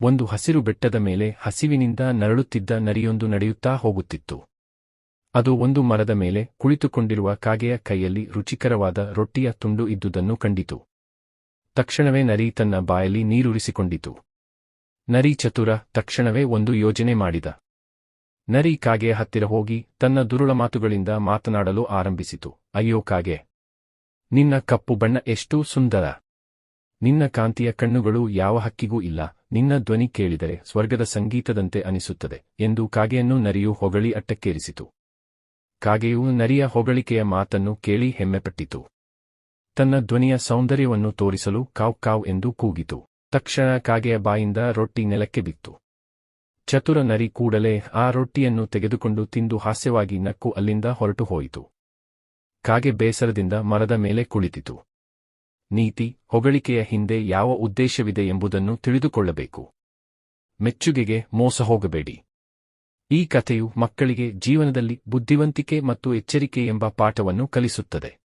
ಒಂದು ಹಸಿರು ಬೆಟ್ಟದ ಮೇಲೆ ಹಸಿವಿನಿಂದ ನರಳುತ್ತಿದ್ದ ನರಿಯೊಂದು ನಡೆಯುತ್ತಾ ಹೋಗುತ್ತಿತ್ತು. ಅದು ಒಂದು ಮರದ ಮೇಲೆ ಕುಳಿತುಕೊಂಡಿರುವ ಕಾಗೆಯ ಕೈಯಲ್ಲಿ ರುಚಿಕರವಾದ ರೊಟ್ಟಿಯ ತುಂಡು ಇದ್ದುದನ್ನು ಕಂಡಿತು. ತಕ್ಷಣವೇ ನರಿ ತನ್ನ ಬಾಯಲ್ಲಿ ನೀರುರಿಸಿಕೊಂಡಿತು. ನರಿ ಚತುರ ತಕ್ಷಣವೇ ಒಂದು ಯೋಜನೆ ಮಾಡಿದ. ನರಿ ಕಾಗೆಯ ಹತ್ತಿರ ಹೋಗಿ ತನ್ನ ದುರುಳ ಮಾತುಗಳಿಂದ ಮಾತನಾಡಲು ಆರಂಭಿಸಿತು. ಅಯ್ಯೋ ಕಾಗೆ! ನಿನ್ನ ಕಪ್ಪು ಬಣ್ಣ ಎಷ್ಟು ಸುಂದರ. ನಿನ್ನ ಕಾಂತಿಯ ಕಣ್ಣುಗಳು ಯಾವ ಹಕ್ಕಿಗೂ ಇಲ್ಲ. ನಿನ್ನ ಧ್ವನಿ ಕೇಳಿದರೆ ಸ್ವರ್ಗದ ಸಂಗೀತದಂತೆ ಅನಿಸುತ್ತದೆ ಎಂದು ಕಾಗೆಯನ್ನು ನರಿಯು ಹೊಗಳಿ ಅಟ್ಟಕ್ಕೇರಿಸಿತು. ಕಾಗೆಯು ನರಿಯ ಹೊಗಳಿಕೆಯ ಮಾತನ್ನು ಕೇಳಿ ಹೆಮ್ಮೆಪಟ್ಟಿತು. ತನ್ನ ಧ್ವನಿಯ ಸೌಂದರ್ಯವನ್ನು ತೋರಿಸಲು ಕಾವ್ ಕಾವ್ ಎಂದು ಕೂಗಿತು. ತಕ್ಷಣ ಕಾಗೆಯ ಬಾಯಿಂದ ರೊಟ್ಟಿ ನೆಲಕ್ಕೆ ಬಿತ್ತು. ಚತುರ ನರಿ ಕೂಡಲೇ ಆ ರೊಟ್ಟಿಯನ್ನು ತೆಗೆದುಕೊಂಡು ತಿಂದು ಹಾಸ್ಯವಾಗಿ ನಕ್ಕು ಅಲ್ಲಿಂದ ಹೊರಟು ಹೋಯಿತು ಕಾಗೆ ಬೇಸರದಿಂದ ಮರದ ಮೇಲೆ ಕುಳಿತಿತು. ನೀತಿ, ಹೊಗಳಿಕೆಯ ಹಿಂದೆ ಯಾವ ಉದ್ದೇಶವಿದೆ ಎಂಬುದನ್ನು ತಿಳಿದುಕೊಳ್ಳಬೇಕು. ಮೆಚ್ಚುಗೆಗೆ ಮೋಸ ಹೋಗಬೇಡಿ. ಈ ಕಥೆಯು ಮಕ್ಕಳಿಗೆ ಜೀವನದಲ್ಲಿ ಬುದ್ಧಿವಂತಿಕೆ ಮತ್ತು ಎಚ್ಚರಿಕೆ ಎಂಬ ಪಾಠವನ್ನು ಕಲಿಸುತ್ತದೆ.